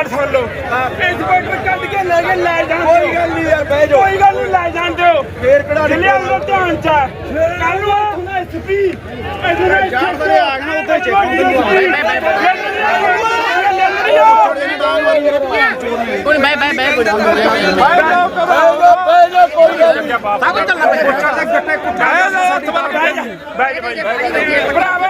ਗੱਲ ਸੁਣ ਲਓ। ਇੰਸਪੈਕਟਰ ਕੱਢ ਕੇ ਲੈ ਕੇ ਲੈ ਜਾਣ ਕੋਈ ਗੱਲ ਨਹੀਂ ਯਾਰ ਬਹਿ ਜਾਓ। ਕੋਈ ਗੱਲ ਨਹੀਂ ਲੈ ਜਾਣ ਦਿਓ ਫੇਰ ਕਿਹੜਾ ਚੱਲਿਆ ਉਹਦਾ ਧਿਆਨ ਚ ਕੱਲ ਨੂੰ ਆਖਣਾ ਐਸਪੀ ਇਹਦੇ ਚਾਰ ਵਾਰੀ ਆ ਗਏ ਨਾ, ਉੱਥੇ ਚੈੱਕ ਕੋਈ ਬਾਈ ਬਾਈ ਬਾਈ ਕੋਈ ਚੱਲੀ ਜਾਂਦਾ ਕੰਮ ਸਾਡੇ ਨਾਲ ਓਏ ਹਾਂ ਰੱਖ ਦੇ ਹਾਂ ਰੱਖ ਦੇ ਹਿਸਾਬ ਦਿਓ ਜੀ ਉਹਦਾ ਪੁੱਛਣਾ ਪੁੱਛਣਾ ਮਾਰੀਆਂ ਨਾ ਪ੍ਰਧਾਨ ਦੇ ਸਾਨੂੰ ਧੱਕੇ ਮਾਰੀਆਂ ਬੈਠੇ ਦੇਖੋ ਪਿੱਛੇ ਖੜਾਗਾ ਉਹ ਚੱਪਰੇ ਚੱਪਰੇ ਚੱਪਰੇ ਨਿਗਾਹ ਸੀ ਆਦਰੀ ਸਾਡੇ ਆਪਣਾ ਬਾਹਰੋ ਬਾਹਰੋ ਕੋਈ ਬਹਿ ਜਾਓ ਯਾਰ ਸਾਰਾ ਕੁਝ ਸਾਰੇ ਸਾਰੇ ਬਾਈ ਬਾਈ ਸਾਰੇ ਬਾਈ ਬਾਈ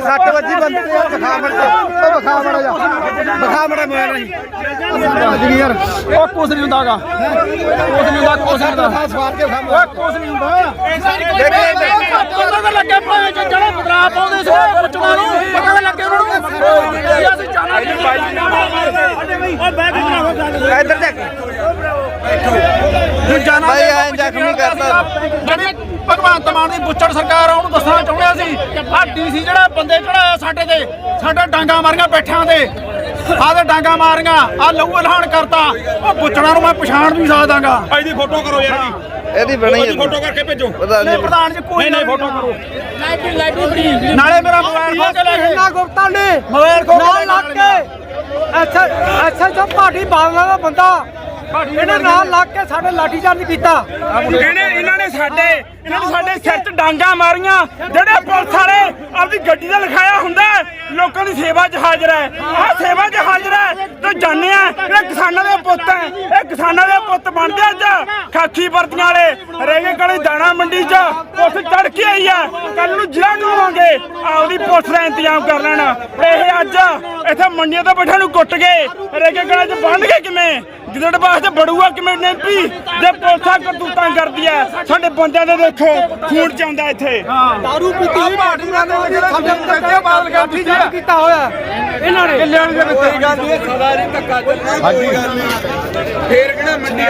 ਓਏ 60 ਵੱਜੀ ਬੰਦੇ ਤੇ ਵਿਖਾ ਮੜ ਓ ਵਿਖਾ ਮੜ ਜਾ। ਵਿਖਾ ਮੜ ਮੋਬਾਈਲ ਨਹੀਂ। ਵੱਜਣੀ ਯਾਰ। ਉਹ ਕੁਛ ਨਹੀਂ ਹੁੰਦਾਗਾ ਕੁਛ ਨਹੀਂ ਹੁੰਦਾ ਕੁਛ ਨਹੀਂ ਹੁੰਦਾ। ਸਵਾਰ ਕੇ ਵਿਖਾ ਓਏ ਕੁਛ ਨਹੀਂ ਹੁੰਦਾ। ਪਤਾ ਤਾਂ ਲੱਗੇ ਭਾਵੇਂ ਜਿਹੜਾ ਬਦਲਾ ਪਾਉਂਦੇ ਸੀ ਪੁੱਛਣਾ ਨੂੰ ਪਤਾ ਤਾਂ ਲੱਗੇ ਉਹਨਾਂ ਨੂੰ। ਅਸੀਂ ਚਾਹਾਂਗੇ ਓਏ ਬੈਗ ਬਣਾਵਾ ਗੱਲ ਇੱਧਰ ਦੇਖ। ਜਾਣਾ ਭਾਈ ਐਂ ਜ਼ਖਮੀ ਕਰਤਾ। ਜਿਹੜੀ ਭਗਵੰਤ ਮਾਨ ਦੀ ਬੁੱਚੜ ਸਰਕਾਰ ਆ ਉਹਨੂੰ ਦੱਸਣਾ ਚਾਹੁੰਦੇ ਸੀ ਆ ਡੀਸੀ ਜਿਹੜਾ ਬੰਦੇ ਚੜਾਇਆ ਸਾਡੇ ਤੇ ਸਾਡਾ ਡਾਂਗਾ ਮਾਰੀਆਂ ਬੈਠਿਆਂ ਤੇ। ਤੇ ਡਾਂਗਾ ਮਾਰੀਆਂ ਆ ਲਹੂ ਐਲਾਨ ਕਰਤਾ। ਉਹ ਬੁੱਚੜਾਂ ਨੂੰ ਮੈਂ ਪਛਾਣ ਵੀ ਸਕਦਾਗਾ ਇਹਦੀ ਫੋਟੋ ਕਰੋ ਯਾਰ ਇਹਦੀ। ਬਣੀ ਇਹਦੀ ਫੋਟੋ ਕਰਕੇ ਭੇਜੋ। ਨਹੀਂ ਪ੍ਰਧਾਨ ਜੀ ਕੋਈ ਨਹੀਂ ਫੋਟੋ ਕਰੋ ਲਾਈਟ ਲਾਈਟ ਬੜੀ ਨਾਲੇ ਮੇਰਾ ਮੋਬਾਈਲ ਖੋ ਕੇ ਲੈ ਗਏ ਨਾ ਗੁਪਤਾ ਨੇ? ਮੋਬਾਈਲ ਖੋ ਕੇ ਲੱਗ ਕੇ। ਅੱਛਾ ਅੱਛਾ ਜੋ ਪਾਰਟੀ ਬਾਦਲਾਂ ਦਾ ਬੰਦਾ। ਇਹਨੇ ਨਾਲ ਲੱਗ ਕੇ ਸਾਡੇ ਲਾਠੀ ਚਾਰਜ ਕੀਤਾ। ਇਹਨੇ ਇਹਨਾਂ ਨੇ ਸਾਡੇ ਇਹਨਾਂ ਨੇ ਸਾਡੇ ਸਿਰ 'ਚ ਡਾਂਗਾ ਮਾਰੀਆਂ। ਜਿਹੜੇ ਪੁਲਿਸ ਵਾਲੇ ਆਪਦੀ ਗੱਡੀ ਦਾ ਲਿਖਾਇਆ ਹੁੰਦਾ ਹੈ, ਲੋਕਾਂ ਦੀ ਸੇਵਾ 'ਚ ਹਾਜ਼ਰ ਹੈ। ਆਹ ਸੇਵਾ 'ਚ ਹਾਜ਼ਰ ਹੈ। ਤੇ ਜਾਣਿਆ ਇਹ ਕਿਸਾਨਾਂ ਦੇ ਪੁੱਤ ਹੈ। ਇਹ ਕਿਸਾਨਾਂ ਦੇ ਪੁੱਤ ਬਣਦੇ ਅੱਜ। ਖਾਕੀ ਵਰਦੀਆਂ ਵਾਲੇ ਰੇਗੇ ਕਲੇ ਦਾਣਾ ਮੰਡੀ 'ਚ ਪੁਲਿਸ ਚੜ ਕੇ ਆਈ ਹੈ। ਕੱਲ ਨੂੰ ਜ਼ਿਲ੍ਹਾ ਕਰਾਵਾਂਗੇ ਆਪਦੀ ਪੁਲਿਸ ਦਾ ਇੰਤਜ਼ਾਮ ਕਰ ਲੈਣਾ। ਇਹ ਅੱਜ ਇੱਥੇ ਮੰਡੀਆਂ ਤੋਂ ਬੈਠਾ ਨੂੰ ਕੁੱਟ ਗਏ। ਰੇਗੇ ਕਲੇ 'ਚ ਬੰਨ ਗਏ ਕਿਵੇਂ? ਗਿੱਦੜ ਬਾਸ ਤੇ ਬੜੂਆ ਕਿਵੇਂ? ਨੈਂਪੀ ਜੇ ਪੁਲਿਸਾਂ ਕਰਤੂਤਾਂ ਕਰਦੀ ਐ ਸਾਡੇ ਬੰਦਿਆਂ ਦੇ ਦੇਖੋ ਖੂਨ ਚ ਆਉਂਦਾ ਇੱਥੇ ਦਾਰੂ ਪੀਤੀ ਹੋਈ ਪਾਰਟੀ ਨਾਲ ਸਾਡੇ ਉੱਤੇ ਬਾਦਲ ਕਾਠੀ ਜਿਹੜਾ ਕੀਤਾ ਹੋਇਆ। ਇਹਨਾਂ ਨੇ। ਦੇ ਵਿੱਚ ਕੋਈ ਗੱਲ ਨਹੀਂ ਸਦਾ ਨਹੀਂ ਧੱਕਾ ਸਾਡੀ ਗੱਲ ਨਹੀਂ। ਫੇਰ ਕਿਹੜਾ ਮੰਡੀ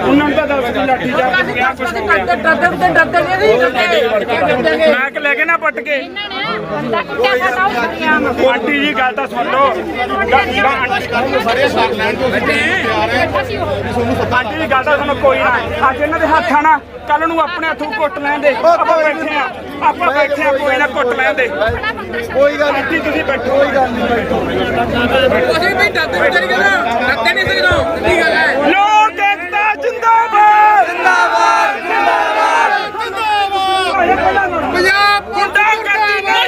ਉਹਨਾਂ ਨੂੰ ਤਾਂ ਦੱਸ ਦੀ ਲਾਠੀ ਜਾ ਕੇ ਗਿਆ ਕੁਛ ਹੋ ਗਿਆ ਡਰਦੇ ਤੇ ਡਰਦੇ ਨਹੀਂ। ਮੈਂ ਕਿ ਲੈ ਕੇ ਨਾ ਪੱਟ ਕੇ। ਕੁੱਟਿਆ ਉਹ ਆਂਟੀ ਜੀ ਗੱਲ ਤਾਂ ਸੁਣ ਲਓ। ਆਂਟੀ ਜੀ ਗੱਲ ਤਾਂ ਸੁਣੋ ਕੋਈ ਨਾ। ਅੱਜ ਇਹਨਾਂ ਦੇ ਹੱਥ ਆ ਨਾ ਕੱਲ ਨੂੰ ਆਪਣੇ ਹੱਥੋਂ ਕੁੱਟ ਲੈਂਦੇ ਆਪਾਂ ਬੈਠੇ ਆ। ਆਪਾਂ ਬੈਠੇ ਆ ਕੋਈ ਨਾ ਕੁੱਟ ਲੈਂਦੇ ਕੋਈ ਗੱਲ ਆਂਟੀ ਤੁਸੀਂ ਬੈਠੋ। ਕੋਈ ਗੱਲ ਨਹੀਂ। ਬੈਠੋ। ਅਸੀਂ ਵੀ ਡਰਦੇ ਤੇਰੀ ਨਹੀਂ ਸਿੱਧੋ ਕੀ ਗੱਲ ਹੈ ਲੋਕ ਏਕਤਾ ਜਿੰਦਾਬਾਦ ਜਿੰਦਾਬਾਦ ਜਿੰਦਾਬਾਦ ਪੰਜਾਬ ਗੁੰਡਾ ਕਰਦੀ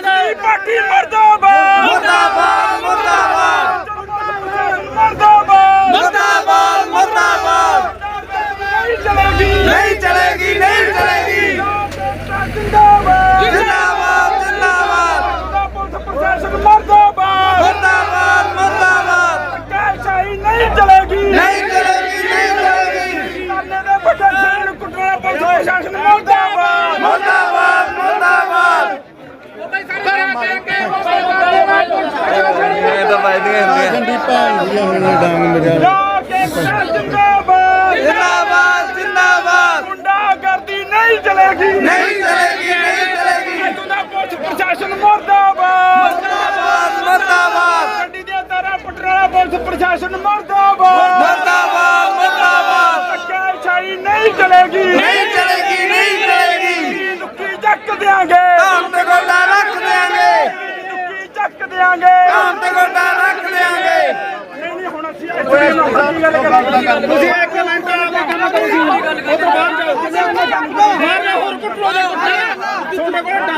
ਨਹੀਂ ਪਾਰਟੀ ਮਰਦਾਬਾਦ ਮੁਰਦਾਬਾਦ ਮੁਰਦਾਬਾਦ ਮਰਦਾਬਾਦ ਮੁਰਦਾਬਾਦ ਮੁਰਦਾਬਾਦ ਨਹੀਂ ਚਲੇਗੀ ਨਹੀਂ ਚਲੇਗੀ ਨਹੀਂ ਚਲੇਗੀ ਜਿੰਦਾਬਾਦ ਜਿੰਦਾਬਾਦ ਜਿੰਦਾਬਾਦ ਪੁਲਿਸ ਪ੍ਰਸ਼ਾਸਨ ਮਰਦਾਬਾਦ ਮੁਰਦਾਬਾਦ ਮੁਰਦਾਬਾਦ ਕਾਇਸਾਈ ਨਹੀਂ ਚਲੇਗੀ ਨਹੀਂ ਚਲੇਗੀ ਨਹੀਂ ਚਲੇਗੀ ਕਰਨੇ ਦੇ ਵੱਡੇ ਸਿਰ ਨੂੰ ਕੁੱਟਣਾ ਪੁਲਿਸ ਪ੍ਰਸ਼ਾਸਨ ਮਰਦਾਬਾਦ ਮੁਰਦਾਬਾਦ ਮੁਰਦਾਬਾਦ ਇਹ ਤਾਂ ਵਾਇਦੀਆਂ ਹੁੰਦੀਆਂ ਲੋਕ ਏਕਤਾ ਜਿੰਦਾਬਾਦ। ਜਿੰਦਾਬਾਦ ਜਿੰਦਾਬਾਦ। ਗੁੰਡਾ ਕਰਦੀ ਨਹੀਂ ਚਲੇਗੀ। ਨਹੀਂ ਚਲੇਗੀ ਨਹੀਂ ਚਲੇਗੀ ਇੱਥੋਂ ਦਾ ਪੁਲਿਸ ਪ੍ਰਸ਼ਾਸਨ ਮਰਦਾਬਾਦ। ਮੁਰਦਾਬਾਦ ਮੁਰਦਾਬਾਦ। ਗੱਡੀ ਦੀਆਂ ਤਾਰਾਂ ਪੁੱਟਣ ਵਾਲਾ ਪੁਲਿਸ ਪ੍ਰਸ਼ਾਸਨ ਮੁਰਦਾਬਾਦ।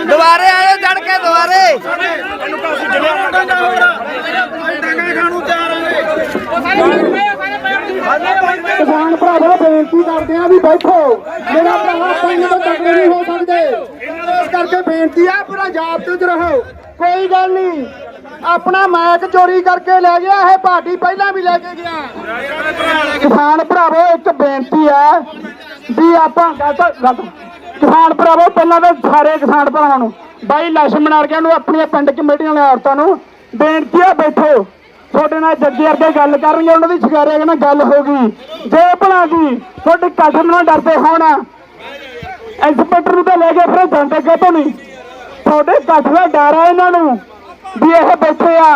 ਦੁਬਾਰੇ ਆਇਓ ਚੜ ਕੇ ਦੁਬਾਰੇ। ਕਿਸਾਨ ਭਰਾਵੋ, ਬੇਨਤੀ ਕਰਦੇ ਆ ਵੀ ਬੈਠੋ। ਮੇਰਾ ਭਰਾ ਪੰਜ ਤੋਂ ਤੱਕ ਨਹੀਂ ਹੋ ਸਕਦੇ। ਇਸ ਕਰਕੇ ਬੇਨਤੀ ਆ ਪੂਰਾ ਜਾਬਤ ਚ ਰਹੋ। ਕੋਈ ਗੱਲ ਨਹੀਂ। ਆਪਣਾ ਮੈਕ ਚੋਰੀ ਕਰਕੇ ਲੈ ਗਿਆ, ਇਹ ਪਾਰਟੀ ਪਹਿਲਾਂ ਵੀ ਲੈ ਕੇ ਗਿਆ। ਕਿਸਾਨ ਭਰਾਵੋ, ਇੱਕ ਬੇਨਤੀ ਹੈ ਵੀ ਆਪਾਂ ਕਿਸਾਨ ਭਰਾਵੋ, ਪਹਿਲਾਂ ਤਾਂ ਸਾਰੇ ਕਿਸਾਨ ਭਰਾਵਾਂ ਨੂੰ, ਬਾਈ ਲక్ష్ਮਣ ਵਰਗਿਆਂ ਨੂੰ, ਆਪਣੀਆਂ ਪਿੰਡ ਕਮੇਟੀਆਂ ਵਾਲੇ ਔਰਤਾਂ ਨੂੰ ਬੇਨਤੀ ਹੈ, ਬੈਠੋ। ਤੁਹਾਡੇ ਨਾਲ ਜੱਗੇ ਅੱਗੇ ਗੱਲ ਕਰਨਗੇ, ਉਹਨਾਂ ਦੀ ਸ਼ਿਕਾਰੇ ਨਾਲ ਗੱਲ ਹੋ ਗਈ, ਜੇ ਭਲਾ ਦੀ ਤੁਹਾਡੇ ਕਸਮ ਨਾਲ ਡਰਦੇ ਹੋਣ ਇੰਸਪੈਕਟਰ ਨੂੰ ਤਾਂ ਲੈ ਕੇ ਫਿਰ ਜਾਂਦੇ ਕਾਹਤੋਂ ਨਹੀਂ। ਤੁਹਾਡੇ ਕੱਠ ਦਾ ਡਰ ਆ ਇਹਨਾਂ ਨੂੰ। ਵੀ ਇਹ ਬੈਠੇ ਆ